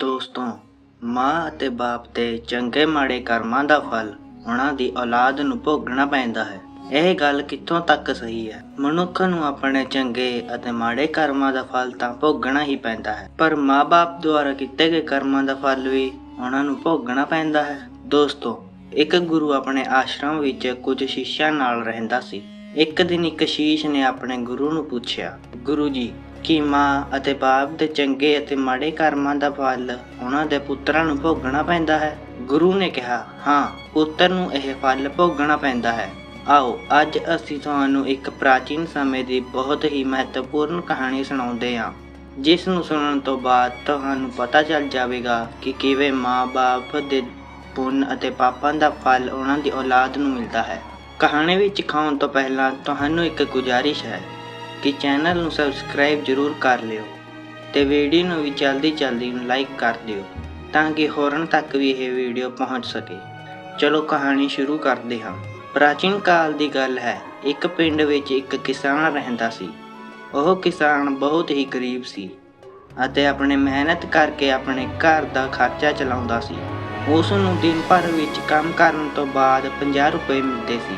ਦੋਸਤੋ, ਮਾਂ ਅਤੇ ਬਾਪ ਦੇ ਚੰਗੇ ਮਾੜੇ ਕਰਮਾਂ ਦਾ ਫਲ ਉਹਨਾਂ ਦੀ ਔਲਾਦ ਨੂੰ ਭੋਗਣਾ ਪੈਂਦਾ ਹੈ। ਇਹ ਗੱਲ ਕਿੱਥੋਂ ਤੱਕ ਸਹੀ ਹੈ? ਮਨੁੱਖ ਨੂੰ ਆਪਣੇ ਚੰਗੇ ਅਤੇ ਮਾੜੇ ਕਰਮਾਂ ਦਾ ਫਲ ਤਾਂ ਭੋਗਣਾ ਹੀ ਪੈਂਦਾ ਹੈ, ਪਰ ਮਾਂ-ਬਾਪ ਦੁਆਰਾ ਕੀਤੇ ਗਏ ਕਰਮਾਂ ਦਾ ਫਲ ਵੀ ਉਹਨਾਂ ਨੂੰ ਭੋਗਣਾ ਪੈਂਦਾ ਹੈ। ਦੋਸਤੋ, ਇੱਕ ਗੁਰੂ ਆਪਣੇ ਆਸ਼ਰਮ ਵਿੱਚ ਕੁਝ ਸ਼ਿਸ਼ਿਆਂ ਨਾਲ ਰਹਿੰਦਾ ਸੀ। ਇੱਕ ਦਿਨ ਇੱਕ ਸ਼ੀਸ਼ ਨੇ ਆਪਣੇ ਗੁਰੂ ਨੂੰ ਪੁੱਛਿਆ, ਗੁਰੂ ਜੀ ਕਿ ਮਾਂ ਅਤੇ ਬਾਪ ਦੇ ਚੰਗੇ ਅਤੇ ਮਾੜੇ ਕਰਮਾਂ ਦਾ ਫਲ ਉਹਨਾਂ ਦੇ ਪੁੱਤਰਾਂ ਨੂੰ ਭੋਗਣਾ ਪੈਂਦਾ ਹੈ। ਗੁਰੂ ਨੇ ਕਿਹਾ, ਹਾਂ, ਪੁੱਤਰ ਨੂੰ ਇਹ ਫਲ ਭੋਗਣਾ ਪੈਂਦਾ ਹੈ। ਆਓ, ਅੱਜ ਅਸੀਂ ਤੁਹਾਨੂੰ ਇੱਕ ਪ੍ਰਾਚੀਨ ਸਮੇਂ ਦੀ ਬਹੁਤ ਹੀ ਮਹੱਤਵਪੂਰਨ ਕਹਾਣੀ ਸੁਣਾਉਂਦੇ ਹਾਂ। ਜਿਸ ਨੂੰ ਸੁਣਨ ਤੋਂ ਬਾਅਦ ਤੁਹਾਨੂੰ ਪਤਾ ਚੱਲ ਜਾਵੇਗਾ ਕਿ ਕਿਵੇਂ ਮਾਂ-ਬਾਪ ਦੇ ਪੁੰਨ ਅਤੇ ਪਾਪਾਂ ਦਾ ਫਲ ਉਹਨਾਂ ਦੀ ਔਲਾਦ ਨੂੰ ਮਿਲਦਾ ਹੈ। ਕਹਾਣੀ ਵਿੱਚ ਖਾਉਣ ਤੋਂ ਪਹਿਲਾਂ ਤੁਹਾਨੂੰ ਇੱਕ ਗੁਜ਼ਾਰਿਸ਼ ਹੈ। ਕਿ ਚੈਨਲ ਨੂੰ ਸਬਸਕ੍ਰਾਈਬ ਜ਼ਰੂਰ ਕਰ ਲਿਓ ਤੇ ਵੀਡੀਓ ਨੂੰ ਵੀ ਜਲਦੀ ਜਲਦੀ ਲਾਈਕ ਕਰ ਦਿਓ ਤਾਂ ਕਿ ਹੋਰਨ ਤੱਕ ਵੀ ਇਹ ਵੀਡੀਓ ਪਹੁੰਚ ਸਕੇ। ਚਲੋ ਕਹਾਣੀ ਸ਼ੁਰੂ ਕਰਦੇ ਹਾਂ। ਪ੍ਰਾਚੀਨ ਕਾਲ ਦੀ ਗੱਲ ਹੈ, ਇੱਕ ਪਿੰਡ ਵਿੱਚ ਇੱਕ ਕਿਸਾਨ ਰਹਿੰਦਾ ਸੀ। ਉਹ ਕਿਸਾਨ ਬਹੁਤ ਹੀ ਗਰੀਬ ਸੀ ਅਤੇ ਆਪਣੇ ਮਿਹਨਤ ਕਰਕੇ ਆਪਣੇ ਘਰ ਦਾ ਖਰਚਾ ਚਲਾਉਂਦਾ ਸੀ। ਉਸ ਨੂੰ ਦਿਨ ਭਰ ਵਿੱਚ ਕੰਮ ਕਰਨ ਤੋਂ ਬਾਅਦ 50 ਰੁਪਏ ਮਿਲਦੇ ਸੀ,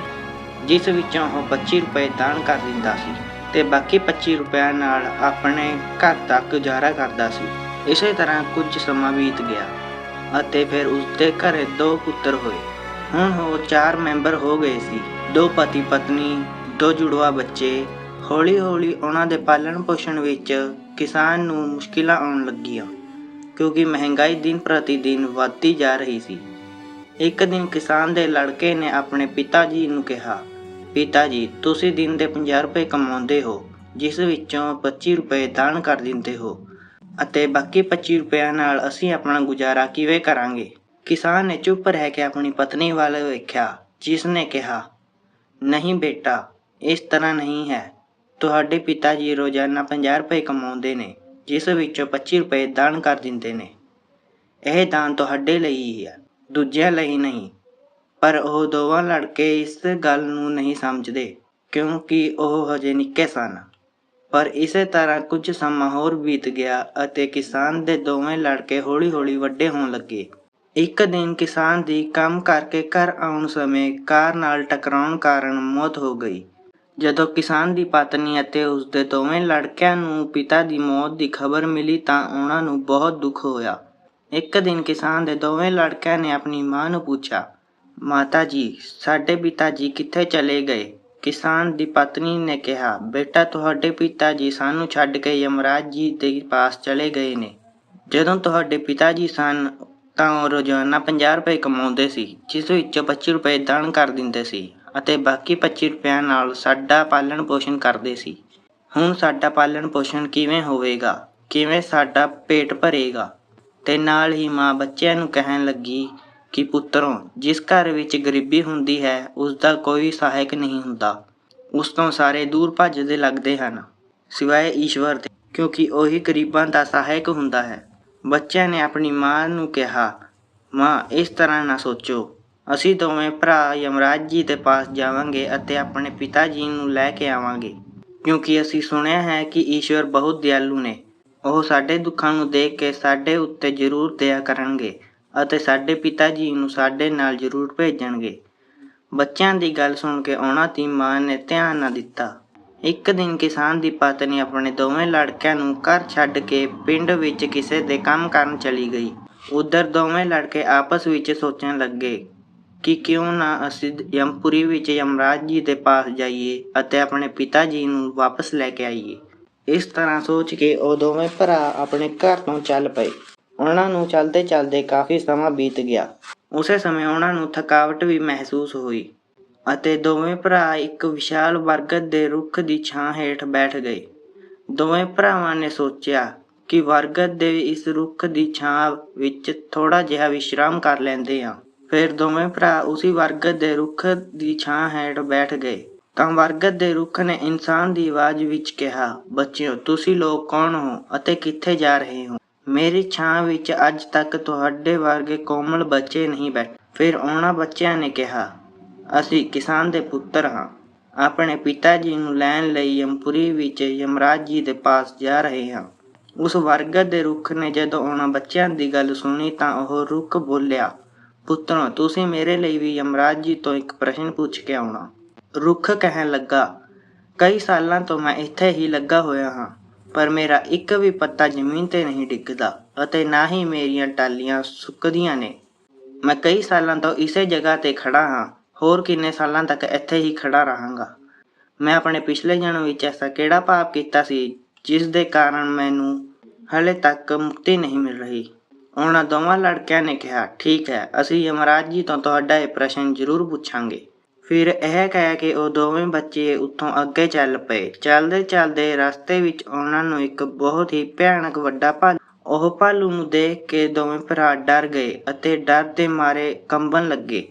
ਜਿਸ ਵਿੱਚੋਂ ਉਹ 25 ਰੁਪਏ ਦਾਨ ਕਰ ਦਿੰਦਾ ਸੀ। ਤੇ ਬਾਕੀ 25 ਰੁਪਏ ਨਾਲ ਆਪਣੇ ਘਰ ਦਾ ਗੁਜ਼ਾਰਾ ਕਰਦਾ ਸੀ। ਇਸੇ ਤਰ੍ਹਾਂ ਕੁਝ ਸਮਾਂ ਬੀਤ ਗਿਆ ਅਤੇ ਫਿਰ ਉਸਦੇ ਘਰੇ ਦੋ ਪੁੱਤਰ ਹੋਏ। ਹੁਣ ਉਹ ਚਾਰ ਮੈਂਬਰ ਹੋ ਗਏ ਸੀ। ਦੋ ਪਤੀ ਪਤਨੀ, ਦੋ ਜੁੜਵਾ ਬੱਚੇ, ਹੌਲੀ-ਹੌਲੀ ਉਹਨਾਂ ਦੇ ਪਾਲਣ ਪੋਸ਼ਣ ਵਿੱਚ ਕਿਸਾਨ ਨੂੰ ਮੁਸ਼ਕਿਲਾਂ ਆਉਣ ਲੱਗੀਆਂ, ਕਿਉਂਕਿ ਮਹਿੰਗਾਈ ਦਿਨ ਪ੍ਰਤੀ ਦਿਨ ਵੱਧਦੀ ਜਾ ਰਹੀ ਸੀ। ਇੱਕ ਦਿਨ ਕਿਸਾਨ ਦੇ ਲੜਕੇ ਨੇ ਆਪਣੇ ਪਿਤਾ ਜੀ ਨੂੰ ਕਿਹਾ ਪਿਤਾ ਜੀ, ਤੁਸੀਂ ਦਿਨ ਦੇ 50 ਰੁਪਏ ਕਮਾਉਂਦੇ ਹੋ, ਜਿਸ ਵਿੱਚੋਂ 25 ਰੁਪਏ ਦਾਨ ਕਰ ਦਿੰਦੇ ਹੋ। ਅਤੇ ਬਾਕੀ 25 ਰੁਪਿਆਂ ਨਾਲ ਅਸੀਂ ਆਪਣਾ ਗੁਜ਼ਾਰਾ ਕਿਵੇਂ ਕਰਾਂਗੇ? ਕਿਸਾਨ ਨੇ ਚੁੱਪ ਰਹਿ ਕੇ ਆਪਣੀ ਪਤਨੀ ਵੱਲ ਵੇਖਿਆ, ਜਿਸ ਨੇ ਕਿਹਾ, ਨਹੀਂ ਬੇਟਾ, ਇਸ ਤਰ੍ਹਾਂ ਨਹੀਂ ਹੈ। ਤੁਹਾਡੇ ਪਿਤਾ ਜੀ ਰੋਜ਼ਾਨਾ 50 ਰੁਪਏ ਕਮਾਉਂਦੇ ਨੇ, ਜਿਸ ਵਿੱਚੋਂ 25 ਰੁਪਏ ਦਾਨ ਕਰ ਦਿੰਦੇ ਨੇ। ਇਹ ਦਾਨ ਤੁਹਾਡੇ ਲਈ ਹੀ ਹੈ, ਦੂਜਿਆਂ ਲਈ ਨਹੀਂ। ਪਰ ਉਹ ਦੋਵਾਂ ਲੜਕੇ ਇਸ ਗੱਲ ਨੂੰ ਨਹੀਂ ਸਮਝਦੇ, ਕਿਉਂਕਿ ਉਹ ਹਜੇ ਨਿੱਕੇ ਸਨ। ਪਰ ਇਸੇ ਤਰ੍ਹਾਂ ਕੁਝ ਸਮਾਂ ਹੋਰ ਬੀਤ ਗਿਆ ਅਤੇ ਕਿਸਾਨ ਦੇ ਦੋਵੇਂ ਲੜਕੇ ਹੌਲੀ-ਹੌਲੀ ਵੱਡੇ ਹੋਣ ਲੱਗੇ। ਇੱਕ ਦਿਨ ਕਿਸਾਨ ਦੀ ਕੰਮ ਕਰਕੇ ਘਰ ਆਉਣ ਸਮੇਂ ਕਾਰ ਨਾਲ ਟਕਰਾਉਣ ਕਾਰਨ ਮੌਤ ਹੋ ਗਈ। ਜਦੋਂ ਕਿਸਾਨ ਦੀ ਪਤਨੀ ਅਤੇ ਉਸ ਦੇ ਦੋਵੇਂ ਲੜਕਿਆਂ ਨੂੰ ਪਿਤਾ ਦੀ ਮੌਤ ਦੀ ਖਬਰ ਮਿਲੀ ਤਾਂ ਉਹਨਾਂ ਨੂੰ ਬਹੁਤ ਦੁੱਖ ਹੋਇਆ। ਇੱਕ ਦਿਨ ਕਿਸਾਨ ਦੇ ਦੋਵੇਂ ਲੜਕਿਆਂ ਨੇ ਆਪਣੀ ਮਾਂ ਨੂੰ ਪੁੱਛਿਆ ਮਾਤਾ ਜੀ, ਸਾਡੇ ਪਿਤਾ ਜੀ ਕਿੱਥੇ ਚਲੇ ਗਏ? ਕਿਸਾਨ ਦੀ ਪਤਨੀ ਨੇ ਕਿਹਾ, ਬੇਟਾ, ਤੁਹਾਡੇ ਪਿਤਾ ਜੀ ਸਾਨੂੰ ਛੱਡ ਕੇ ਯਮਰਾਜ ਜੀ ਦੇ ਪਾਸ ਚਲੇ ਗਏ ਨੇ। ਜਦੋਂ ਤੁਹਾਡੇ ਪਿਤਾ ਜੀ ਸਨ, ਤਾਂ ਉਹ ਰੋਜ਼ਾਨਾ 50 ਰੁਪਏ ਕਮਾਉਂਦੇ ਸੀ, ਜਿਸ ਵਿੱਚੋਂ 25 ਰੁਪਏ ਦਾਨ ਕਰ ਦਿੰਦੇ ਸੀ ਅਤੇ ਬਾਕੀ 25 ਰੁਪਿਆਂ ਨਾਲ ਸਾਡਾ ਪਾਲਣ ਪੋਸ਼ਣ ਕਰਦੇ ਸੀ। ਹੁਣ ਸਾਡਾ ਪਾਲਣ ਪੋਸ਼ਣ ਕਿਵੇਂ ਹੋਵੇਗਾ? ਕਿਵੇਂ ਸਾਡਾ ਪੇਟ ਭਰੇਗਾ? ਤੇ ਨਾਲ ਹੀ ਮਾਂ ਬੱਚਿਆਂ ਨੂੰ ਕਹਿਣ ਲੱਗੀ ਕਿ ਪੁੱਤਰੋ, ਜਿਸ ਘਰ ਵਿੱਚ ਗਰੀਬੀ ਹੁੰਦੀ ਹੈ ਉਸ ਦਾ ਕੋਈ ਸਹਾਇਕ ਨਹੀਂ ਹੁੰਦਾ। ਉਸ ਤੋਂ ਸਾਰੇ ਦੂਰ ਭੱਜਦੇ ਲੱਗਦੇ ਹਨ। ਸਿਵਾਏ ਈਸ਼ਵਰ ਦੇ, ਕਿਉਂਕਿ ਉਹੀ ਗਰੀਬਾਂ ਦਾ ਸਹਾਇਕ ਹੁੰਦਾ ਹੈ। ਬੱਚਿਆਂ ਨੇ ਆਪਣੀ ਮਾਂ ਨੂੰ ਕਿਹਾ, ਮਾਂ, ਇਸ ਤਰ੍ਹਾਂ ਨਾ ਸੋਚੋ। ਅਸੀਂ ਦੋਵੇਂ ਭਰਾ ਯਮਰਾਜ ਜੀ ਦੇ ਪਾਸ ਜਾਵਾਂਗੇ ਅਤੇ ਆਪਣੇ ਪਿਤਾ ਜੀ ਨੂੰ ਲੈ ਕੇ ਆਵਾਂਗੇ। ਕਿਉਂਕਿ ਅਸੀਂ ਸੁਣਿਆ ਹੈ ਕਿ ਈਸ਼ਵਰ ਬਹੁਤ ਦਿਆਲੂ ਨੇ। ਉਹ ਸਾਡੇ ਦੁੱਖਾਂ ਨੂੰ ਦੇਖ ਕੇ ਸਾਡੇ ਉੱਤੇ ਜ਼ਰੂਰ ਦਇਆ ਕਰਨਗੇ। ਅਤੇ ਸਾਡੇ ਪਿਤਾ ਜੀ ਨੂੰ ਸਾਡੇ ਨਾਲ ਜ਼ਰੂਰ ਭੇਜਣਗੇ। ਬੱਚਿਆਂ ਦੀ ਗੱਲ ਸੁਣ ਕੇ ਉਹਨਾਂ ਦੀ ਮਾਂ ਨੇ ਧਿਆਨ ਨਾ ਦਿੱਤਾ। ਇੱਕ ਦਿਨ ਕਿਸਾਨ ਦੀ ਪਤਨੀ ਆਪਣੇ ਦੋਵੇਂ ਲੜਕਿਆਂ ਨੂੰ ਘਰ ਛੱਡ ਕੇ ਪਿੰਡ ਵਿੱਚ ਕਿਸੇ ਦੇ ਕੰਮ ਕਰਨ ਚਲੀ ਗਈ। ਉਧਰ ਦੋਵੇਂ ਲੜਕੇ ਆਪਸ ਵਿੱਚ ਸੋਚਣ ਲੱਗੇ ਕਿ ਕਿਉਂ ਨਾ ਅਸੀਂ ਯਮਪੁਰੀ ਵਿੱਚ ਯਮਰਾਜ ਜੀ ਦੇ ਪਾਸ ਜਾਈਏ ਅਤੇ ਆਪਣੇ ਪਿਤਾ ਜੀ ਨੂੰ ਵਾਪਸ ਲੈ ਕੇ ਆਈਏ। ਇਸ ਤਰ੍ਹਾਂ ਸੋਚ ਕੇ ਉਹ ਦੋਵੇਂ ਭਰਾ ਆਪਣੇ ਘਰ ਤੋਂ ਚੱਲ ਪਏ। ਉਹਨਾਂ ਨੂੰ ਚਲਦੇ ਚਲਦੇ ਕਾਫੀ ਸਮਾਂ ਬੀਤ ਗਿਆ। ਉਸੇ ਸਮੇਂ ਉਹਨਾਂ ਨੂੰ ਥਕਾਵਟ ਵੀ ਮਹਿਸੂਸ ਹੋਈ ਅਤੇ ਦੋਵੇਂ ਭਰਾ ਇੱਕ ਵਿਸ਼ਾਲ ਬਰਗਦ ਦੇ ਰੁੱਖ ਦੀ ਛਾਂ ਹੇਠ ਬੈਠ ਗਏ। ਦੋਵੇਂ ਭਰਾਵਾਂ ਨੇ ਸੋਚਿਆ ਕਿ ਬਰਗਦ ਦੇ ਇਸ ਰੁੱਖ ਦੀ ਛਾਂ ਵਿੱਚ ਥੋੜਾ ਜਿਹਾ ਵਿਸ਼ਰਾਮ ਕਰ ਲੈਂਦੇ ਹਾਂ। ਫਿਰ ਦੋਵੇਂ ਭਰਾ ਉਸੇ ਬਰਗਦ ਦੇ ਰੁੱਖ ਦੀ ਛਾਂ ਹੇਠ ਬੈਠ ਗਏ। ਤਾਂ ਬਰਗਦ ਦੇ ਰੁੱਖ ਨੇ ਇਨਸਾਨ ਦੀ ਆਵਾਜ਼ ਵਿੱਚ ਕਿਹਾ, ਬੱਚਿਓ, ਤੁਸੀਂ ਲੋਕ ਕੌਣ ਹੋ ਅਤੇ ਕਿੱਥੇ ਜਾ ਰਹੇ ਹੋ? ਮੇਰੀ ਛਾਂ ਵਿੱਚ ਅੱਜ ਤੱਕ ਤੁਹਾਡੇ ਵਰਗੇ ਕੋਮਲ ਬੱਚੇ ਨਹੀਂ ਬੈਠੇ। ਫਿਰ ਉਹਨਾਂ ਬੱਚਿਆਂ ਨੇ ਕਿਹਾ, ਅਸੀਂ ਕਿਸਾਨ ਦੇ ਪੁੱਤਰ ਹਾਂ। ਆਪਣੇ ਪਿਤਾ ਜੀ ਨੂੰ ਲੈਣ ਲਈ ਯਮਪੁਰੀ ਵਿੱਚ ਯਮਰਾਜ ਜੀ ਦੇ ਪਾਸ ਜਾ ਰਹੇ ਹਾਂ। ਉਸ ਵਰਗ ਦੇ ਰੁੱਖ ਨੇ ਜਦੋਂ ਉਹਨਾਂ ਬੱਚਿਆਂ ਦੀ ਗੱਲ ਸੁਣੀ ਤਾਂ ਉਹ ਰੁੱਖ ਬੋਲਿਆ, ਪੁੱਤਰੋ, ਤੁਸੀਂ ਮੇਰੇ ਲਈ ਵੀ ਯਮਰਾਜ ਜੀ ਤੋਂ ਇੱਕ ਪ੍ਰਸ਼ਨ ਪੁੱਛ ਕੇ ਆਉਣਾ। ਰੁੱਖ ਕਹਿਣ ਲੱਗਾ, ਕਈ ਸਾਲਾਂ ਤੋਂ ਮੈਂ ਇੱਥੇ ਹੀ ਲੱਗਾ ਹੋਇਆ ਹਾਂ। ਪਰ ਮੇਰਾ ਇੱਕ ਵੀ ਪੱਤਾ ਜ਼ਮੀਨ ਤੇ ਨਹੀਂ ਡਿੱਗਦਾ ਅਤੇ ਨਾ ਹੀ ਮੇਰੀਆਂ ਟਾਲੀਆਂ ਸੁੱਕਦੀਆਂ ਨੇ। ਮੈਂ ਕਈ ਸਾਲਾਂ ਤੋਂ ਇਸੇ ਜਗ੍ਹਾ ਤੇ ਖੜਾ ਹਾਂ। ਹੋਰ ਕਿੰਨੇ ਸਾਲਾਂ ਤੱਕ ਇੱਥੇ ਹੀ ਖੜਾ ਰਹਾਂਗਾ। ਮੈਂ ਆਪਣੇ ਪਿਛਲੇ ਜਨਮ ਵਿੱਚ ਐਸਾ ਕਿਹੜਾ ਪਾਪ ਕੀਤਾ ਸੀ ਜਿਸ ਦੇ ਕਾਰਨ ਮੈਨੂੰ ਹਲੇ ਤੱਕ ਮੁਕਤੀ ਨਹੀਂ ਮਿਲ ਰਹੀ? ਉਹਨਾਂ ਦੋਵਾਂ ਲੜਕਿਆਂ ਨੇ ਕਿਹਾ, ਠੀਕ ਹੈ, ਅਸੀਂ ਯਮਰਾਜ ਜੀ ਤੋਂ ਤੁਹਾਡਾ ਇਹ ਪ੍ਰਸ਼ਨ ਜ਼ਰੂਰ ਪੁੱਛਾਂਗੇ। ਫਿਰ ਇਹ ਕਹਿ ਕੇ ਉਹ ਦੋਵੇਂ ਬੱਚੇ ਉੱਥੋਂ ਅੱਗੇ ਚੱਲ ਪਏ। ਚੱਲਦੇ ਚੱਲਦੇ ਰਸਤੇ ਵਿੱਚ ਉਹਨਾਂ ਨੂੰ ਇੱਕ ਬਹੁਤ ਹੀ ਭਿਆਨਕ ਵੱਡਾ ਭਾਲੂ ਉਹ ਭਾਲੂ ਨੂੰ ਦੇਖ ਕੇ ਦੋਵੇਂ ਭਰਾ ਡਰ ਗਏ ਅਤੇ ਡਰ ਦੇ ਮਾਰੇ ਕੰਬਣ ਲੱਗੇ।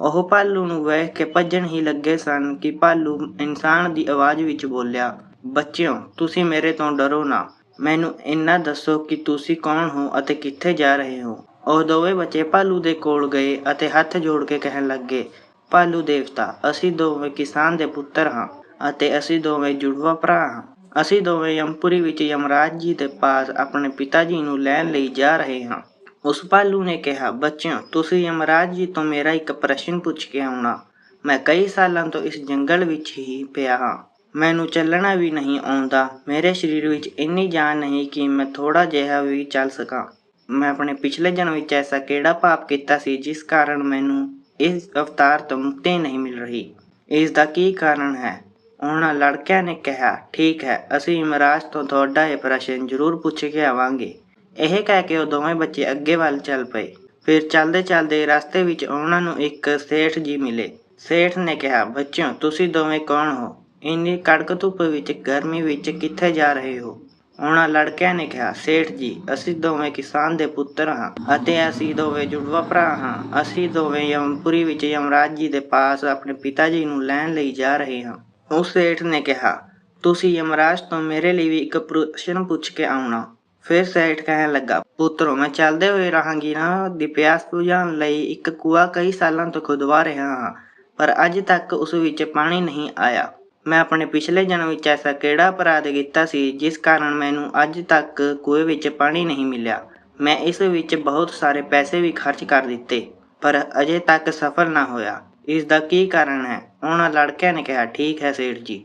ਉਹ ਭਾਲੂ ਨੂੰ ਵੇਖ ਕੇ ਭੱਜਣ ਹੀ ਲੱਗੇ ਸਨ ਕਿ ਭਾਲੂ ਇਨਸਾਨ ਦੀ ਆਵਾਜ਼ ਵਿੱਚ ਬੋਲਿਆ, ਬੱਚਿਓ, ਤੁਸੀਂ ਮੇਰੇ ਤੋਂ ਡਰੋ ਨਾ। ਮੈਨੂੰ ਇੰਨਾ ਦੱਸੋ ਕਿ ਤੁਸੀਂ ਕੌਣ ਹੋ ਅਤੇ ਕਿੱਥੇ ਜਾ ਰਹੇ ਹੋ? ਉਹ ਦੋਵੇਂ ਬੱਚੇ ਭਾਲੂ ਦੇ ਕੋਲ ਗਏ ਅਤੇ ਹੱਥ ਜੋੜ ਕੇ ਕਹਿਣ ਲੱਗੇ ਭਾਲੂ ਦੇਵਤਾ, ਅਸੀਂ ਦੋਵੇਂ ਕਿਸਾਨ ਦੇ ਪੁੱਤਰ ਹਾਂ ਅਤੇ ਅਸੀਂ ਦੋਵੇਂ ਜੁੜਵਾ ਭਰਾ ਹਾਂ। ਅਸੀਂ ਦੋਵੇਂ ਯਮਪੁਰੀ ਵਿੱਚ ਯਮਰਾਜ ਜੀ ਦੇ ਪਾਸ ਆਪਣੇ ਪਿਤਾ ਜੀ ਨੂੰ ਲੈਣ ਲਈ ਜਾ ਰਹੇ ਹਾਂ। ਉਸ ਭਾਲੂ ਨੇ ਕਿਹਾ, ਬੱਚਿਓ, ਤੁਸੀਂ ਯਮਰਾਜ ਜੀ ਤੋਂ ਮੇਰਾ ਇੱਕ ਪ੍ਰਸ਼ਨ ਪੁੱਛ ਕੇ ਆਉਣਾ। ਮੈਂ ਕਈ ਸਾਲਾਂ ਤੋਂ ਇਸ ਜੰਗਲ ਵਿੱਚ ਹੀ ਪਿਆ ਹਾਂ। ਮੈਨੂੰ ਚੱਲਣਾ ਵੀ ਨਹੀਂ ਆਉਂਦਾ। ਮੇਰੇ ਸਰੀਰ ਵਿੱਚ ਇੰਨੀ ਜਾਨ ਨਹੀਂ ਕਿ ਮੈਂ ਥੋੜਾ ਜਿਹਾ ਵੀ ਚੱਲ ਸਕਾਂ। ਮੈਂ ਆਪਣੇ ਪਿਛਲੇ ਜਨਮ ਵਿੱਚ ਐਸਾ ਕਿਹੜਾ ਪਾਪ ਕੀਤਾ ਸੀ ਜਿਸ ਕਾਰਨ ਮੈਨੂੰ ਇਸ ਅਵਤਾਰ ਤੋਂ ਮੁਕਤੀ ਨਹੀਂ ਮਿਲ ਰਹੀ। ਇਸ ਦਾ ਕੀ ਕਾਰਨ ਹੈ? ਉਹਨਾਂ ਲੜਕਿਆਂ ਨੇ ਕਿਹਾ, ਠੀਕ ਹੈ, ਅਸੀਂ ਇਮਰਾਜ ਤੋਂ ਤੁਹਾਡਾ ਇਹ ਪ੍ਰਸ਼ਨ ਜ਼ਰੂਰ ਪੁੱਛ ਕੇ ਆਵਾਂਗੇ। ਇਹ ਕਹਿ ਕੇ ਉਹ ਦੋਵੇਂ ਬੱਚੇ ਅੱਗੇ ਵੱਲ ਚੱਲ ਪਏ। ਫਿਰ ਚੱਲਦੇ ਚੱਲਦੇ ਰਸਤੇ ਵਿੱਚ ਉਹਨਾਂ ਨੂੰ ਇੱਕ ਸੇਠ ਜੀ ਮਿਲੇ। ਸੇਠ ਨੇ ਕਿਹਾ, ਬੱਚਿਓ, ਤੁਸੀਂ ਦੋਵੇਂ ਕੌਣ ਹੋ? ਇੰਨੀ ਕੜਕ ਧੁੱਪ ਵਿੱਚ, ਗਰਮੀ ਵਿੱਚ ਕਿੱਥੇ ਜਾ ਰਹੇ ਹੋ? ਉਹਨਾਂ ਲੜਕਿਆਂ ਨੇ ਕਿਹਾ, ਸੇਠ ਜੀ, ਅਸੀਂ ਦੋਵੇਂ ਕਿਸਾਨ ਦੇ ਪੁੱਤਰ ਹਾਂ ਅਤੇ ਅਸੀਂ ਦੋਵੇਂ ਜੁੜਵਾ ਭਰਾ ਹਾਂ। ਅਸੀਂ ਦੋਵੇਂ ਯਮਪੁਰੀ ਵਿੱਚ ਯਮਰਾਜ ਜੀ ਦੇ ਪਾਸ ਆਪਣੇ ਪਿਤਾ ਜੀ ਨੂੰ ਲੈਣ ਲਈ ਜਾ ਰਹੇ ਹਾਂ। ਉਸ ਸੇਠ ਨੇ ਕਿਹਾ, ਤੁਸੀਂ ਯਮਰਾਜ ਤੋਂ ਮੇਰੇ ਲਈ ਵੀ ਇੱਕ ਪ੍ਰਸ਼ਨ ਪੁੱਛ ਕੇ ਆਉਣਾ। ਫਿਰ ਸੇਠ ਕਹਿਣ ਲੱਗਾ, ਪੁੱਤਰੋ, ਮੈਂ ਚੱਲਦੇ ਹੋਏ ਰਹਾਂਗੀਰਾਂ ਦੀ ਪਿਆਸ ਬੁਝਾਉਣ ਲਈ ਇੱਕ ਕੂਆ ਕਈ ਸਾਲਾਂ ਤੋਂ ਖੁਦਵਾ ਰਿਹਾ ਹਾਂ, ਪਰ ਅੱਜ ਤੱਕ ਉਸ ਵਿੱਚ ਪਾਣੀ ਨਹੀਂ ਆਇਆ। ਮੈਂ ਆਪਣੇ ਪਿਛਲੇ ਜਨਮ ਵਿੱਚ ਐਸਾ ਕਿਹੜਾ ਅਪਰਾਧ ਕੀਤਾ ਸੀ ਜਿਸ ਕਾਰਨ ਮੈਨੂੰ ਅੱਜ ਤੱਕ ਕੂਏ ਵਿੱਚ ਪਾਣੀ ਨਹੀਂ ਮਿਲਿਆ? ਮੈਂ ਇਸ ਵਿੱਚ ਬਹੁਤ ਸਾਰੇ ਪੈਸੇ ਵੀ ਖਰਚ ਕਰ ਦਿੱਤੇ, ਪਰ ਅਜੇ ਤੱਕ ਸਫਲ ਨਾ ਹੋਇਆ। ਇਸ ਦਾ ਕੀ ਕਾਰਨ ਹੈ? ਉਹਨਾਂ ਲੜਕਿਆਂ ਨੇ ਕਿਹਾ, ਠੀਕ ਹੈ ਸੇਠ ਜੀ,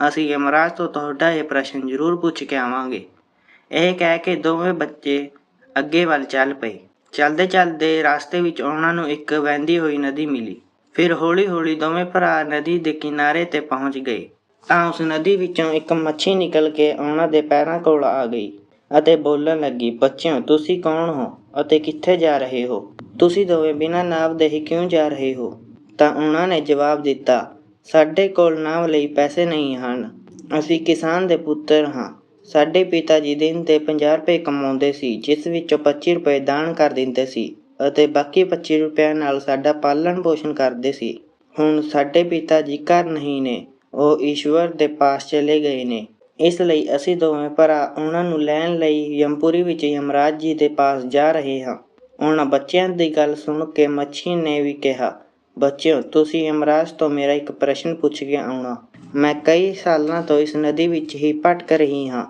ਅਸੀਂ ਯਮਰਾਜ ਤੋਂ ਤੁਹਾਡਾ ਇਹ ਪ੍ਰਸ਼ਨ ਜ਼ਰੂਰ ਪੁੱਛ ਕੇ ਆਵਾਂਗੇ। ਇਹ ਕਹਿ ਕੇ ਦੋਵੇਂ ਬੱਚੇ ਅੱਗੇ ਵੱਲ ਚੱਲ ਪਏ। ਚੱਲਦੇ ਚੱਲਦੇ ਰਸਤੇ ਵਿੱਚ ਉਹਨਾਂ ਨੂੰ ਇੱਕ ਵਹਿੰਦੀ ਹੋਈ ਨਦੀ ਮਿਲੀ। ਫਿਰ ਹੌਲੀ-ਹੌਲੀ ਦੋਵੇਂ ਭਰਾ ਨਦੀ ਦੇ ਕਿਨਾਰੇ ਤੇ ਪਹੁੰਚ ਗਏ। ਤਾਂ ਉਸ ਨਦੀ ਵਿੱਚੋਂ ਇੱਕ ਮੱਛੀ ਨਿਕਲ ਕੇ ਉਹਨਾਂ ਦੇ ਪੈਰਾਂ ਕੋਲ ਆ ਗਈ ਅਤੇ ਬੋਲਣ ਲੱਗੀ, ਬੱਚਿਓ, ਤੁਸੀਂ ਕੌਣ ਹੋ ਅਤੇ ਕਿੱਥੇ ਜਾ ਰਹੇ ਹੋ? ਤੁਸੀਂ ਦੋਵੇਂ ਬਿਨਾਂ ਨਾਵ ਦੇ ਹੀ ਕਿਉਂ ਜਾ ਰਹੇ ਹੋ? ਤਾਂ ਉਹਨਾਂ ਨੇ ਜਵਾਬ ਦਿੱਤਾ, ਸਾਡੇ ਕੋਲ ਨਾਵ ਲਈ ਪੈਸੇ ਨਹੀਂ ਹਨ। ਅਸੀਂ ਕਿਸਾਨ ਦੇ ਪੁੱਤਰ ਹਾਂ। ਸਾਡੇ ਪਿਤਾ ਜੀ ਦਿਨ ਦੇ 50 ਰੁਪਏ ਕਮਾਉਂਦੇ ਸੀ, ਜਿਸ ਵਿੱਚੋਂ 25 ਰੁਪਏ ਦਾਨ ਕਰ ਦਿੰਦੇ ਸੀ। ਅਤੇ ਬਾਕੀ 25 ਰੁਪਏ ਨਾਲ ਸਾਡਾ ਪਾਲਣ ਪੋਸ਼ਣ ਕਰਦੇ ਸੀ। ਹੁਣ ਸਾਡੇ ਪਿਤਾ ਜੀ ਘਰ ਨਹੀਂ ਨੇ, ਉਹ ਈਸ਼ਵਰ ਦੇ ਪਾਸ ਚਲੇ ਗਏ ਨੇ। ਇਸ ਲਈ ਅਸੀਂ ਦੋਵੇਂ ਭਰਾ ਉਹਨਾਂ ਨੂੰ ਲੈਣ ਲਈ ਯਮਪੁਰੀ ਵਿੱਚ ਯਮਰਾਜ ਜੀ ਦੇ ਪਾਸ ਜਾ ਰਹੇ ਹਾਂ। ਉਹਨਾਂ ਬੱਚਿਆਂ ਦੀ ਗੱਲ ਸੁਣ ਕੇ ਮੱਛੀ ਨੇ ਵੀ ਕਿਹਾ, ਬੱਚਿਓ, ਤੁਸੀਂ ਯਮਰਾਜ ਤੋਂ ਮੇਰਾ ਇੱਕ ਪ੍ਰਸ਼ਨ ਪੁੱਛ ਕੇ ਆਉਣਾ। ਮੈਂ ਕਈ ਸਾਲਾਂ ਤੋਂ ਇਸ ਨਦੀ ਵਿੱਚ ਹੀ ਭਟਕ ਰਹੀ ਹਾਂ।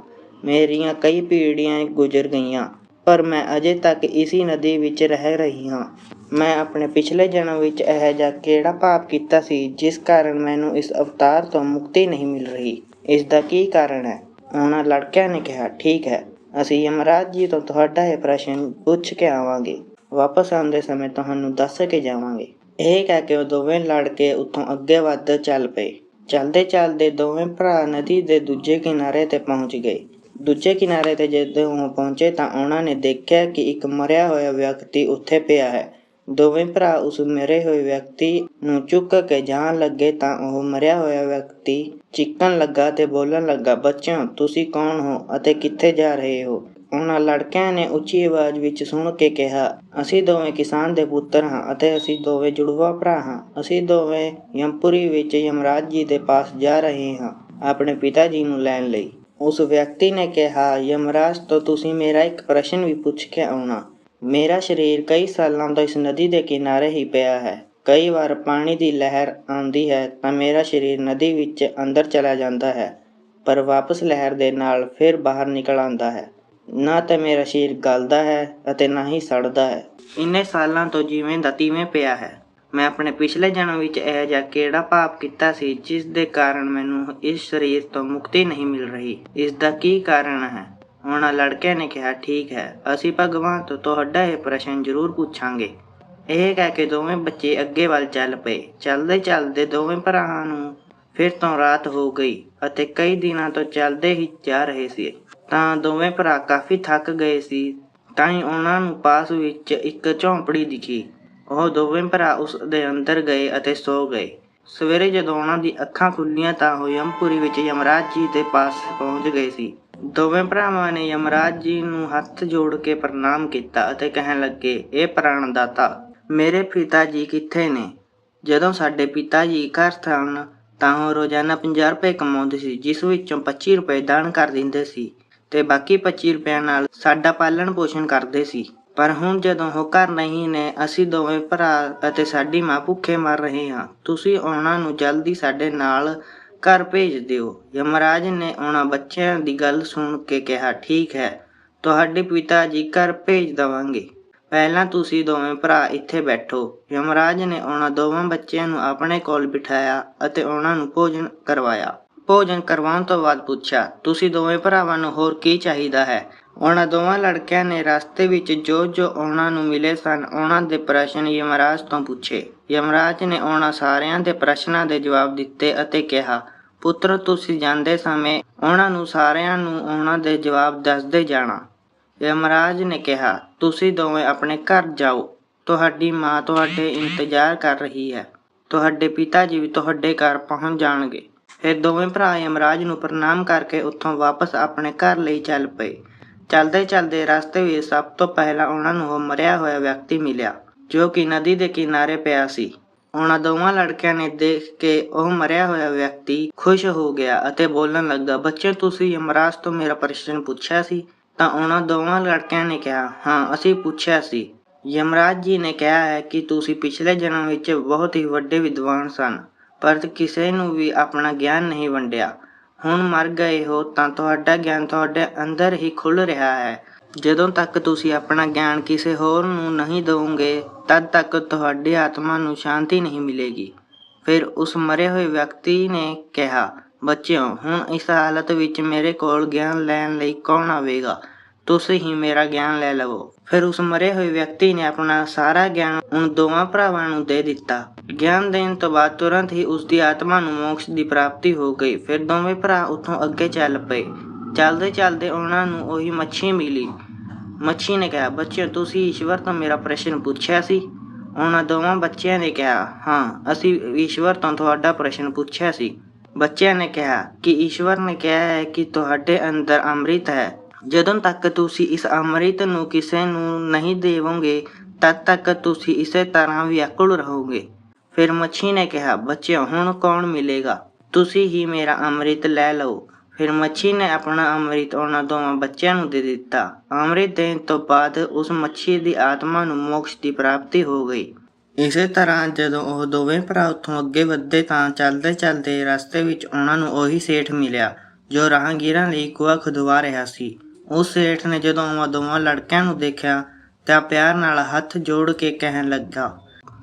ਮੇਰੀਆਂ ਕਈ ਪੀੜ੍ਹੀਆਂ ਗੁਜ਼ਰ ਗਈਆਂ। ਪਰ ਮੈਂ ਅਜੇ ਤੱਕ ਇਸੀ ਨਦੀ ਵਿੱਚ ਰਹਿ ਰਹੀ ਹਾਂ। ਮੈਂ ਆਪਣੇ ਪਿਛਲੇ ਜਨਮ ਵਿੱਚ ਇਹ ਜਿਹਾ ਕਿਹੜਾ ਪਾਪ ਕੀਤਾ ਸੀ, ਜਿਸ ਕਾਰਨ ਮੈਨੂੰ ਇਸ ਅਵਤਾਰ ਤੋਂ ਮੁਕਤੀ ਨਹੀਂ ਮਿਲ ਰਹੀ? ਇਸ ਦਾ ਕੀ ਕਾਰਨ ਹੈ? ਉਹਨਾਂ ਲੜਕਿਆਂ ਨੇ ਕਿਹਾ, ਠੀਕ ਹੈ, ਅਸੀਂ ਯਮਰਾਜ ਜੀ ਤੋਂ ਤੁਹਾਡਾ ਇਹ ਪ੍ਰਸ਼ਨ ਪੁੱਛ ਕੇ ਆਵਾਂਗੇ। ਵਾਪਸ ਆਉਂਦੇ ਸਮੇਂ ਤੁਹਾਨੂੰ ਦੱਸ ਕੇ ਜਾਵਾਂਗੇ। ਇਹ ਕਹਿ ਕੇ ਉਹ ਦੋਵੇਂ ਲੜਕੇ ਉੱਥੋਂ ਅੱਗੇ ਵੱਧ ਚੱਲ ਪਏ। ਚੱਲਦੇ ਚੱਲਦੇ ਦੋਵੇਂ ਭਰਾ ਨਦੀ ਦੇ ਦੂਜੇ ਕਿਨਾਰੇ ਤੇ ਪਹੁੰਚ ਗਏ। ਦੂਜੇ ਕਿਨਾਰੇ ਤੇ ਜਦੋਂ ਉਹ ਪਹੁੰਚੇ ਤਾਂ ਉਹਨਾਂ ਨੇ ਦੇਖਿਆ ਕਿ ਇੱਕ ਮਰਿਆ ਹੋਇਆ ਵਿਅਕਤੀ ਉੱਥੇ ਪਿਆ ਹੈ। ਦੋਵੇਂ ਭਰਾ ਉਸ ਮਰੇ ਹੋਏ ਵਿਅਕਤੀ ਨੂੰ ਚੁੱਕ ਕੇ ਜਾਣ ਲੱਗੇ ਤਾਂ ਉਹ ਮਰਿਆ ਹੋਇਆ ਵਿਅਕਤੀ ਚੀਕਣ ਲੱਗਾ ਤੇ ਬੋਲਣ ਲੱਗਾ, ਬੱਚਿਓ, ਤੁਸੀਂ ਕੌਣ ਹੋ ਅਤੇ ਕਿੱਥੇ ਜਾ ਰਹੇ ਹੋ? ਉਹਨਾਂ ਲੜਕਿਆਂ ਨੇ ਉੱਚੀ ਆਵਾਜ਼ ਵਿੱਚ ਸੁਣ ਕੇ ਕਿਹਾ, ਅਸੀਂ ਦੋਵੇਂ ਕਿਸਾਨ ਦੇ ਪੁੱਤਰ ਹਾਂ ਅਤੇ ਅਸੀਂ ਦੋਵੇਂ ਜੁੜਵਾ ਭਰਾ ਹਾਂ। ਅਸੀਂ ਦੋਵੇਂ ਯਮਪੁਰੀ ਵਿੱਚ ਯਮਰਾਜ ਜੀ ਦੇ ਪਾਸ ਜਾ ਰਹੇ ਹਾਂ ਆਪਣੇ ਪਿਤਾ ਜੀ ਨੂੰ ਲੈਣ ਲਈ। ਉਸ ਵਿਅਕਤੀ ਨੇ ਕਿਹਾ, ਯਮਰਾਜ, ਤੋਂ ਤੁਸੀਂ ਮੇਰਾ ਇੱਕ ਪ੍ਰਸ਼ਨ ਵੀ ਪੁੱਛ ਕੇ ਆਉਣਾ। ਮੇਰਾ ਸਰੀਰ ਕਈ ਸਾਲਾਂ ਤੋਂ ਇਸ ਨਦੀ ਦੇ ਕਿਨਾਰੇ ਹੀ ਪਿਆ ਹੈ। ਕਈ ਵਾਰ ਪਾਣੀ ਦੀ ਲਹਿਰ ਆਉਂਦੀ ਹੈ, ਤਾਂ ਮੇਰਾ ਸਰੀਰ ਨਦੀ ਵਿੱਚ ਅੰਦਰ ਚਲਾ ਜਾਂਦਾ ਹੈ, ਪਰ ਵਾਪਸ ਲਹਿਰ ਦੇ ਨਾਲ ਫਿਰ ਬਾਹਰ ਨਿਕਲ ਆਉਂਦਾ ਹੈ। ਨਾ ਤਾਂ ਮੇਰਾ ਸਰੀਰ ਗਲਦਾ ਹੈ ਅਤੇ ਨਾ ਹੀ ਸੜਦਾ ਹੈ। ਇੰਨੇ ਸਾਲਾਂ ਤੋਂ ਜਿਵੇਂ ਦਾ ਤਿਵੇਂ ਪਿਆ ਹੈ। ਮੈਂ ਆਪਣੇ ਪਿਛਲੇ ਜਨਮ ਵਿੱਚ ਇਹ ਜਿਹਾ ਕਿਹੜਾ ਪਾਪ ਕੀਤਾ ਸੀ, ਜਿਸ ਦੇ ਕਾਰਨ ਮੈਨੂੰ ਇਸ ਸਰੀਰ ਤੋਂ ਮੁਕਤੀ ਨਹੀਂ ਮਿਲ ਰਹੀ। ਇਸ ਦਾ ਕੀ ਕਾਰਨ ਹੈ? ਉਹਨਾਂ ਲੜਕੇ ਨੇ ਕਿਹਾ, ਠੀਕ ਹੈ, ਅਸੀਂ ਭਗਵਾਨ ਤੋਂ ਤੁਹਾਡਾ ਇਹ ਪ੍ਰਸ਼ਨ ਜ਼ਰੂਰ ਪੁੱਛਾਂਗੇ। ਇਹ ਕਹਿ ਕੇ ਦੋਵੇਂ ਬੱਚੇ ਅੱਗੇ ਵੱਲ ਚੱਲ ਪਏ। ਚੱਲਦੇ ਚੱਲਦੇ ਦੋਵੇਂ ਭਰਾਵਾਂ ਨੂੰ ਫਿਰ ਤੋਂ ਰਾਤ ਹੋ ਗਈ ਅਤੇ ਕਈ ਦਿਨਾਂ ਤੋਂ ਚੱਲਦੇ ਹੀ ਜਾ ਰਹੇ ਸੀ। ਤਾਂ ਦੋਵੇਂ ਭਰਾ ਕਾਫੀ ਥੱਕ ਗਏ ਸੀ, ਤਾਂ ਹੀ ਉਹਨਾਂ ਨੂੰ ਪਾਸ ਵਿੱਚ ਇੱਕ ਝੌਂਪੜੀ ਦਿਖੀ। ਉਹ ਦੋਵੇਂ ਭਰਾ ਉਸ ਦੇ ਅੰਦਰ ਗਏ ਅਤੇ ਸੋ ਗਏ। ਸਵੇਰੇ ਜਦੋਂ ਉਹਨਾਂ ਦੀ ਅੱਖਾਂ ਖੁੱਲੀਆਂ ਤਾਂ ਉਹ ਯਮਪੁਰੀ ਵਿੱਚ ਯਮਰਾਜ ਜੀ ਦੇ ਪਾਸ ਪਹੁੰਚ ਗਏ ਸੀ। ਦੋਵੇਂ ਭਰਾਵਾਂ ਨੇ ਯਮਰਾਜ ਜੀ ਨੂੰ ਹੱਥ ਜੋੜ ਕੇ ਪ੍ਰਣਾਮ ਕੀਤਾ ਅਤੇ ਕਹਿਣ ਲੱਗੇ, ਇਹ ਪ੍ਰਾਣਦਾਤਾ ਮੇਰੇ ਪਿਤਾ ਜੀ ਕਿੱਥੇ ਨੇ? ਜਦੋਂ ਸਾਡੇ ਪਿਤਾ ਜੀ ਘਰ ਸਨ, ਤਾਂ ਉਹ ਰੋਜ਼ਾਨਾ 50 ਰੁਪਏ ਕਮਾਉਂਦੇ ਸੀ, ਜਿਸ ਵਿੱਚੋਂ 25 ਰੁਪਏ ਦਾਨ ਕਰ ਦਿੰਦੇ ਸੀ ਤੇ ਬਾਕੀ 25 ਰੁਪਏ ਨਾਲ ਸਾਡਾ ਪਾਲਣ ਪੋਸ਼ਣ ਕਰਦੇ ਸੀ। ਪਰ ਹੁਣ ਜਦੋਂ ਉਹ ਘਰ ਨਹੀਂ ਨੇ, ਅਸੀਂ ਦੋਵੇਂ ਭਰਾ ਅਤੇ ਸਾਡੀ ਮਾਂ ਭੁੱਖੇ ਮਰ ਰਹੇ ਹਾਂ। ਤੁਸੀਂ ਉਹਨਾਂ ਨੂੰ ਜਲਦੀ ਸਾਡੇ ਨਾਲ ਘਰ ਭੇਜ ਦਿਓ। ਯਮਰਾਜ ਨੇ ਉਹਨਾਂ ਬੱਚਿਆਂ ਦੀ ਗੱਲ ਸੁਣ ਕੇ ਕਿਹਾ, ਠੀਕ ਹੈ, ਤੁਹਾਡੇ ਪਿਤਾ ਜੀ ਘਰ ਭੇਜ ਦਵਾਂਗੇ। ਪਹਿਲਾਂ ਤੁਸੀਂ ਦੋਵੇਂ ਭਰਾ ਇੱਥੇ ਬੈਠੋ। ਯਮਰਾਜ ਨੇ ਉਹਨਾਂ ਦੋਵਾਂ ਬੱਚਿਆਂ ਨੂੰ ਆਪਣੇ ਕੋਲ ਬਿਠਾਇਆ ਅਤੇ ਉਹਨਾਂ ਨੂੰ ਭੋਜਨ ਕਰਵਾਇਆ। ਭੋਜਨ ਕਰਵਾਉਣ ਤੋਂ ਬਾਅਦ ਪੁੱਛਿਆ, ਤੁਸੀਂ ਦੋਵੇਂ ਭਰਾਵਾਂ ਨੂੰ ਹੋਰ ਕੀ ਚਾਹੀਦਾ ਹੈ? ਉਹਨਾਂ ਦੋਵਾਂ ਲੜਕਿਆਂ ਨੇ ਰਸਤੇ ਵਿੱਚ ਜੋ ਜੋ ਉਹਨਾਂ ਨੂੰ ਮਿਲੇ ਸਨ, ਉਹਨਾਂ ਦੇ ਪ੍ਰਸ਼ਨ ਯਮਰਾਜ ਤੋਂ ਪੁੱਛੇ। ਯਮਰਾਜ ਨੇ ਉਹਨਾਂ ਸਾਰਿਆਂ ਦੇ ਪ੍ਰਸ਼ਨਾਂ ਦੇ ਜਵਾਬ ਦਿੱਤੇ ਅਤੇ ਕਿਹਾ, ਪੁੱਤਰ, ਤੁਸੀਂ ਜਾਂਦੇ ਸਮੇਂ ਉਹਨਾਂ ਨੂੰ ਸਾਰਿਆਂ ਨੂੰ ਉਹਨਾਂ ਦੇ ਜਵਾਬ ਦੱਸਦੇ ਜਾਣਾ। ਯਮਰਾਜ ਨੇ ਕਿਹਾ, ਤੁਸੀਂ ਦੋਵੇਂ ਆਪਣੇ ਘਰ ਜਾਓ। ਤੁਹਾਡੀ ਮਾਂ ਤੁਹਾਡੇ ਇੰਤਜ਼ਾਰ ਕਰ ਰਹੀ ਹੈ। ਤੁਹਾਡੇ ਪਿਤਾ ਜੀ ਵੀ ਤੁਹਾਡੇ ਘਰ ਪਹੁੰਚ ਜਾਣਗੇ। ਫਿਰ ਦੋਵੇਂ ਭਰਾ ਯਮਰਾਜ ਨੂੰ ਪ੍ਰਣਾਮ ਕਰਕੇ ਉੱਥੋਂ ਵਾਪਸ ਆਪਣੇ ਘਰ ਲਈ ਚੱਲ ਪਏ। ਚਲਦੇ ਚਲਦੇ ਰਸਤੇ ਵਿੱਚ ਸਭ ਤੋਂ ਪਹਿਲਾਂ ਉਹਨਾਂ ਨੂੰ ਉਹ ਮਰਿਆ ਹੋਇਆ ਵਿਅਕਤੀ ਮਿਲਿਆ, ਜੋ ਕਿ ਨਦੀ ਦੇ ਕਿਨਾਰੇ ਪਿਆ ਸੀ। ਉਹਨਾਂ ਦੋਵਾਂ ਲੜਕਿਆਂ ਨੇ ਦੇਖ ਕੇ ਉਹ ਮਰਿਆ ਹੋਇਆ ਵਿਅਕਤੀ ਖੁਸ਼ ਹੋ ਗਿਆ ਅਤੇ ਬੋਲਣ ਲੱਗਾ, ਬੱਚੇ, ਤੁਸੀਂ ਯਮਰਾਜ ਤੋਂ ਮੇਰਾ ਪ੍ਰਸ਼ਨ ਪੁੱਛਿਆ ਸੀ? ਤਾਂ ਉਹਨਾਂ ਦੋਵਾਂ ਲੜਕਿਆਂ ਨੇ ਕਿਹਾ, ਹਾਂ, ਅਸੀਂ ਪੁੱਛਿਆ ਸੀ। ਯਮਰਾਜ ਜੀ ਨੇ ਕਿਹਾ ਹੈ ਕਿ ਤੁਸੀਂ ਪਿਛਲੇ ਜਨਮ ਵਿੱਚ ਬਹੁਤ ਹੀ ਵੱਡੇ ਵਿਦਵਾਨ ਸਨ, ਪਰ ਕਿਸੇ ਨੂੰ ਵੀ ਆਪਣਾ ਗਿਆਨ ਨਹੀਂ ਵੰਡਿਆ। ਹੁਣ ਮਰ ਗਏ ਹੋ ਤਾਂ ਤੁਹਾਡਾ ਗਿਆਨ ਤੁਹਾਡੇ ਅੰਦਰ ਹੀ ਖੁੱਲ ਰਿਹਾ ਹੈ। ਜਦੋਂ ਤੱਕ ਤੁਸੀਂ ਆਪਣਾ ਗਿਆਨ ਕਿਸੇ ਹੋਰ ਨੂੰ ਨਹੀਂ ਦਿਓਗੇ ਤਦ ਤੱਕ ਤੁਹਾਡੀ ਆਤਮਾ ਨੂੰ ਸ਼ਾਂਤੀ ਨਹੀਂ ਮਿਲੇਗੀ। ਫਿਰ ਉਸ ਮਰੇ ਹੋਏ ਵਿਅਕਤੀ ਨੇ ਕਿਹਾ, ਬੱਚਿਓ, ਹੁਣ ਇਸ ਹਾਲਤ ਵਿੱਚ ਮੇਰੇ ਕੋਲ ਗਿਆਨ ਲੈਣ ਲਈ ਕੌਣ ਆਵੇਗਾ? ਤੁਸੀਂ ਹੀ ਮੇਰਾ ਗਿਆਨ ਲੈ ਲਵੋ। ਫਿਰ ਉਸ ਮਰੇ ਹੋਏ ਵਿਅਕਤੀ ਨੇ ਆਪਣਾ ਸਾਰਾ ਗਿਆਨ ਉਨ ਦੋਵਾਂ ਭਰਾਵਾਂ ਨੂੰ ਦੇ ਦਿੱਤਾ। ਗਿਆਨ ਦੇਣ ਤੋਂ ਬਾਅਦ ਤੁਰੰਤ ਹੀ ਉਸ ਦੀ ਆਤਮਾ ਨੂੰ ਮੋਕਸ਼ ਦੀ ਪ੍ਰਾਪਤੀ ਹੋ ਗਈ। ਫਿਰ ਦੋਵੇਂ ਭਰਾ ਉੱਥੋਂ ਅੱਗੇ ਚੱਲ ਪਏ। ਚੱਲਦੇ ਚੱਲਦੇ ਉਹਨਾਂ ਨੂੰ ਉਹੀ ਮੱਛੀ ਮਿਲੀ। ਮੱਛੀ ਨੇ ਕਿਹਾ, ਬੱਚਿਓ, ਤੁਸੀਂ ਈਸ਼ਵਰ ਤੋਂ ਮੇਰਾ ਪ੍ਰਸ਼ਨ ਪੁੱਛਿਆ ਸੀ? ਉਹਨਾਂ ਦੋਵਾਂ ਬੱਚਿਆਂ ਨੇ ਕਿਹਾ, ਹਾਂ, ਅਸੀਂ ਈਸ਼ਵਰ ਤੋਂ ਤੁਹਾਡਾ ਪ੍ਰਸ਼ਨ ਪੁੱਛਿਆ ਸੀ। ਬੱਚਿਆਂ ਨੇ ਕਿਹਾ ਕਿ ਈਸ਼ਵਰ ਨੇ ਕਿਹਾ ਹੈ ਕਿ ਤੁਹਾਡੇ ਅੰਦਰ ਅੰਮ੍ਰਿਤ ਹੈ। ਜਦੋਂ ਤੱਕ ਤੁਸੀਂ ਇਸ ਅੰਮ੍ਰਿਤ ਨੂੰ ਕਿਸੇ ਨੂੰ ਨਹੀਂ ਦੇਵੋਗੇ, ਤਦ ਤੱਕ ਤੁਸੀਂ ਇਸੇ ਤਰ੍ਹਾਂ ਵਿਆਕੁਲ ਰਹੋਗੇ। ਫਿਰ ਮੱਛੀ ਨੇ ਕਿਹਾ, ਬੱਚਿਓ, ਹੁਣ ਕੌਣ ਮਿਲੇਗਾ? ਤੁਸੀਂ ਹੀ ਮੇਰਾ ਅੰਮ੍ਰਿਤ ਲੈ ਲਓ। ਫਿਰ ਮੱਛੀ ਨੇ ਆਪਣਾ ਅੰਮ੍ਰਿਤ ਉਹਨਾਂ ਦੋਵਾਂ ਬੱਚਿਆਂ ਨੂੰ ਦੇ ਦਿੱਤਾ। ਅੰਮ੍ਰਿਤ ਦੇਣ ਤੋਂ ਬਾਅਦ ਉਸ ਮੱਛੀ ਦੀ ਆਤਮਾ ਨੂੰ ਮੋਕਸ਼ ਦੀ ਪ੍ਰਾਪਤੀ ਹੋ ਗਈ। ਇਸੇ ਤਰ੍ਹਾਂ ਜਦੋਂ ਉਹ ਦੋਵੇਂ ਭਰਾ ਉੱਥੋਂ ਅੱਗੇ ਵਧਦੇ ਤਾਂ ਚੱਲਦੇ ਚੱਲਦੇ ਰਸਤੇ ਵਿੱਚ ਉਹਨਾਂ ਨੂੰ ਉਹੀ ਸੇਠ ਮਿਲਿਆ, ਜੋ ਰਾਹਗੀਰਾਂ ਲਈ ਕੁਆ ਖੁਦਵਾ ਰਿਹਾ ਸੀ। ਉਸ ਸੇਠ ਨੇ ਜਦੋਂ ਉਹਨਾਂ ਦੋਵਾਂ ਲੜਕਿਆਂ ਨੂੰ ਦੇਖਿਆ ਤਾਂ ਪਿਆਰ ਨਾਲ ਹੱਥ ਜੋੜ ਕੇ ਕਹਿਣ ਲੱਗਾ,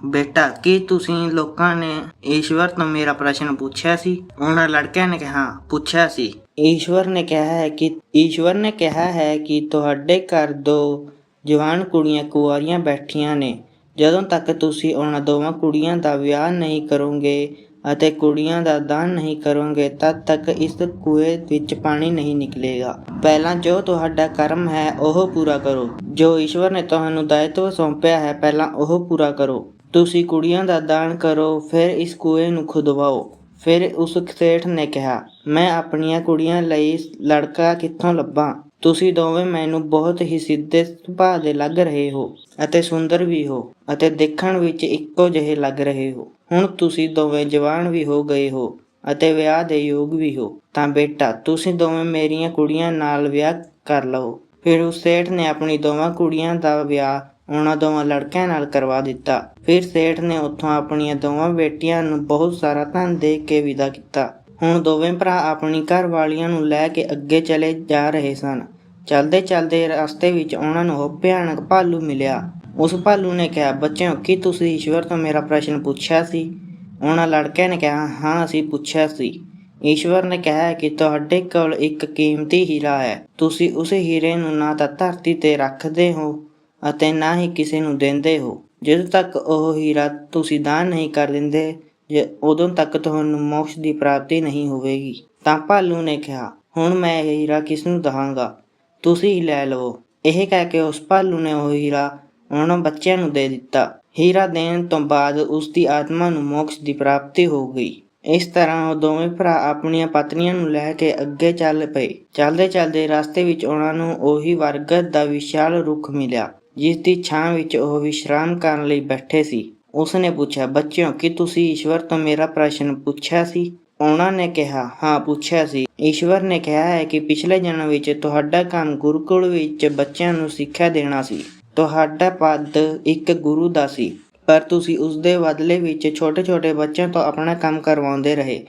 ਬੇਟਾ, ਕੀ ਤੁਸੀਂ ਲੋਕਾਂ ਨੇ ਈਸ਼ਵਰ ਤੋਂ ਮੇਰਾ ਪ੍ਰਸ਼ਨ ਪੁੱਛਿਆ ਸੀ? ਉਹਨਾਂ ਲੜਕਿਆਂ ਨੇ ਕਿਹਾ, ਪੁੱਛਿਆ ਸੀ। ਈਸ਼ਵਰ ਨੇ ਕਿਹਾ ਹੈ ਕਿ, ਈਸ਼ਵਰ ਨੇ ਕਿਹਾ ਹੈ ਕਿ ਤੁਹਾਡੇ ਘਰ ਦੋ ਜਵਾਨ ਕੁੜੀਆਂ ਕੁਆਰੀਆਂ ਬੈਠੀਆਂ ਨੇ। ਜਦੋਂ ਤੱਕ ਤੁਸੀਂ ਉਹਨਾਂ ਦੋਵਾਂ ਕੁੜੀਆਂ ਦਾ ਵਿਆਹ ਨਹੀਂ ਕਰੋਗੇ ਅਤੇ ਕੁੜੀਆਂ ਦਾ ਦਾਨ ਨਹੀਂ ਕਰੋਗੇ, ਤਦ ਤੱਕ ਇਸ ਕੂਏ ਵਿੱਚ ਪਾਣੀ ਨਹੀਂ ਨਿਕਲੇਗਾ। ਪਹਿਲਾਂ ਜੋ ਤੁਹਾਡਾ ਕਰਮ ਹੈ, ਉਹ ਪੂਰਾ ਕਰੋ। ਜੋ ਈਸ਼ਵਰ ਨੇ ਤੁਹਾਨੂੰ ਦਾਇਤਵ ਸੌਂਪਿਆ ਹੈ, ਪਹਿਲਾਂ ਉਹ ਪੂਰਾ ਕਰੋ। ਤੁਸੀਂ ਕੁੜੀਆਂ ਦਾ ਦਾਨ ਕਰੋ, ਫਿਰ ਇਸ ਕੂਏ ਨੂੰ ਖੁਦਵਾਓ। ਫਿਰ ਉਸ ਸੇਠ ਨੇ ਕਿਹਾ, ਮੈਂ ਆਪਣੀਆਂ ਕੁੜੀਆਂ ਲਈ ਲੜਕਾ ਕਿੱਥੋਂ ਲੱਭਾਂ? ਤੁਸੀਂ ਦੋਵੇਂ ਮੈਨੂੰ ਬਹੁਤ ਹੀ ਸਿੱਧੇ ਸੁਭਾਅ ਦੇ ਲੱਗ ਰਹੇ ਹੋ ਅਤੇ ਸੁੰਦਰ ਵੀ ਹੋ ਅਤੇ ਦੇਖਣ ਵਿੱਚ ਇੱਕੋ ਜਿਹੇ ਲੱਗ ਰਹੇ ਹੋ। ਹੁਣ ਤੁਸੀਂ ਦੋਵੇਂ ਜਵਾਨ ਵੀ ਹੋ ਗਏ ਹੋ ਅਤੇ ਵਿਆਹ ਦੇ ਯੋਗ ਵੀ ਹੋ। ਤਾਂ ਬੇਟਾ, ਤੁਸੀਂ ਦੋਵੇਂ ਮੇਰੀਆਂ ਕੁੜੀਆਂ ਨਾਲ ਵਿਆਹ ਕਰ ਲਓ। ਫਿਰ ਉਸ ਸੇਠ ਨੇ ਆਪਣੀ ਦੋਵਾਂ ਕੁੜੀਆਂ ਦਾ ਵਿਆਹ ਉਹਨਾਂ ਦੋਵਾਂ ਲੜਕਿਆਂ ਨਾਲ ਕਰਵਾ ਦਿੱਤਾ। ਫਿਰ ਸੇਠ ਨੇ ਉੱਥੋਂ ਆਪਣੀਆਂ ਦੋਵਾਂ ਬੇਟੀਆਂ ਨੂੰ ਬਹੁਤ ਸਾਰਾ ਧਨ ਦੇ ਕੇ ਵਿਦਾ ਕੀਤਾ। ਹੁਣ ਦੋਵੇਂ ਭਰਾ ਆਪਣੀ ਘਰ ਵਾਲੀਆਂ ਨੂੰ ਲੈ ਕੇ ਅੱਗੇ ਚਲੇ ਜਾ ਰਹੇ ਸਨ। ਚਲਦੇ ਚਲਦੇ ਰਸਤੇ ਵਿੱਚ ਉਹਨਾਂ ਨੂੰ ਉਹ ਭਿਆਨਕ ਭਾਲੂ ਮਿਲਿਆ। ਉਸ ਭਾਲੂ ਨੇ ਕਿਹਾ, ਬੱਚਿਓ, ਕੀ ਤੁਸੀਂ ਈਸ਼ਵਰ ਤੋਂ ਮੇਰਾ ਪ੍ਰਸ਼ਨ ਪੁੱਛਿਆ ਸੀ? ਉਹਨਾਂ ਲੜਕਿਆਂ ਨੇ ਕਿਹਾ, ਹਾਂ, ਅਸੀਂ ਪੁੱਛਿਆ ਸੀ। ਈਸ਼ਵਰ ਨੇ ਕਿਹਾ ਕਿ ਤੁਹਾਡੇ ਕੋਲ ਇੱਕ ਕੀਮਤੀ ਹੀਰਾ ਹੈ। ਤੁਸੀਂ ਉਸ ਹੀਰੇ ਨੂੰ ਨਾ ਤਾਂ ਧਰਤੀ ਤੇ ਰੱਖਦੇ ਹੋ ਅਤੇ ਨਾ ਹੀ ਕਿਸੇ ਨੂੰ ਦਿੰਦੇ ਹੋ। ਜਦੋਂ ਤੱਕ ਉਹ ਹੀਰਾ ਤੁਸੀਂ ਦਾਨ ਨਹੀਂ ਕਰ ਦਿੰਦੇ, ਜੇ ਉਦੋਂ ਤੱਕ ਤੁਹਾਨੂੰ ਮੋਕਸ਼ ਦੀ ਪ੍ਰਾਪਤੀ ਨਹੀਂ ਹੋਵੇਗੀ। ਤਾਂ ਭਾਲੂ ਨੇ ਕਿਹਾ, ਹੁਣ ਮੈਂ ਇਹ ਹੀਰਾ ਕਿਸ ਨੂੰ ਦਹਾਂਗਾ? ਤੁਸੀਂ ਹੀ ਲੈ ਲਵੋ। ਇਹ ਕਹਿ ਕੇ ਉਸ ਭਾਲੂ ਨੇ ਉਹ ਹੀਰਾ ਉਹਨਾਂ ਬੱਚਿਆਂ ਨੂੰ ਦੇ ਦਿੱਤਾ। ਹੀਰਾ ਦੇਣ ਤੋਂ ਬਾਅਦ ਉਸ ਦੀ ਆਤਮਾ ਨੂੰ ਮੋਕਸ਼ ਦੀ ਪ੍ਰਾਪਤੀ ਹੋ ਗਈ। ਇਸ ਤਰ੍ਹਾਂ ਉਹ ਦੋਵੇਂ ਭਰਾ ਆਪਣੀਆਂ ਪਤਨੀਆਂ ਨੂੰ ਲੈ ਕੇ ਅੱਗੇ ਚੱਲ ਪਏ। ਚੱਲਦੇ ਚੱਲਦੇ ਰਸਤੇ ਵਿੱਚ ਉਹਨਾਂ ਨੂੰ ਉਹੀ ਵਰਗਤ ਦਾ ਵਿਸ਼ਾਲ ਰੁੱਖ ਮਿਲਿਆ ਜਿਸ ਦੀ ਛਾਂ ਵਿੱਚ ਉਹ ਵਿਸ਼ਰਾਮ ਕਰਨ ਲਈ ਬੈਠੇ ਸੀ। ਉਸਨੇ ਪੁੱਛਿਆ, ਬੱਚਿਓ, ਕੀ ਤੁਸੀਂ ਈਸ਼ਵਰ ਤੋਂ ਮੇਰਾ ਪ੍ਰਸ਼ਨ ਪੁੱਛਿਆ ਸੀ? ਉਹਨਾਂ ਨੇ ਕਿਹਾ, ਹਾਂ, ਪੁੱਛਿਆ ਸੀ। ਈਸ਼ਵਰ ਨੇ ਕਿਹਾ ਹੈ ਕਿ ਪਿਛਲੇ ਜਨਮ ਵਿੱਚ ਤੁਹਾਡਾ ਕੰਮ ਗੁਰੂਕੁਲ ਵਿੱਚ ਬੱਚਿਆਂ ਨੂੰ ਸਿੱਖਿਆ ਦੇਣਾ ਸੀ। ਤੁਹਾਡਾ ਪਦ ਇੱਕ ਗੁਰੂ ਦਾ ਸੀ, ਪਰ ਤੁਸੀਂ ਉਸ ਦੇ ਬਦਲੇ ਵਿੱਚ ਛੋਟੇ-ਛੋਟੇ ਬੱਚਿਆਂ ਤੋਂ ਆਪਣਾ ਕੰਮ ਕਰਵਾਉਂਦੇ ਰਹੇ।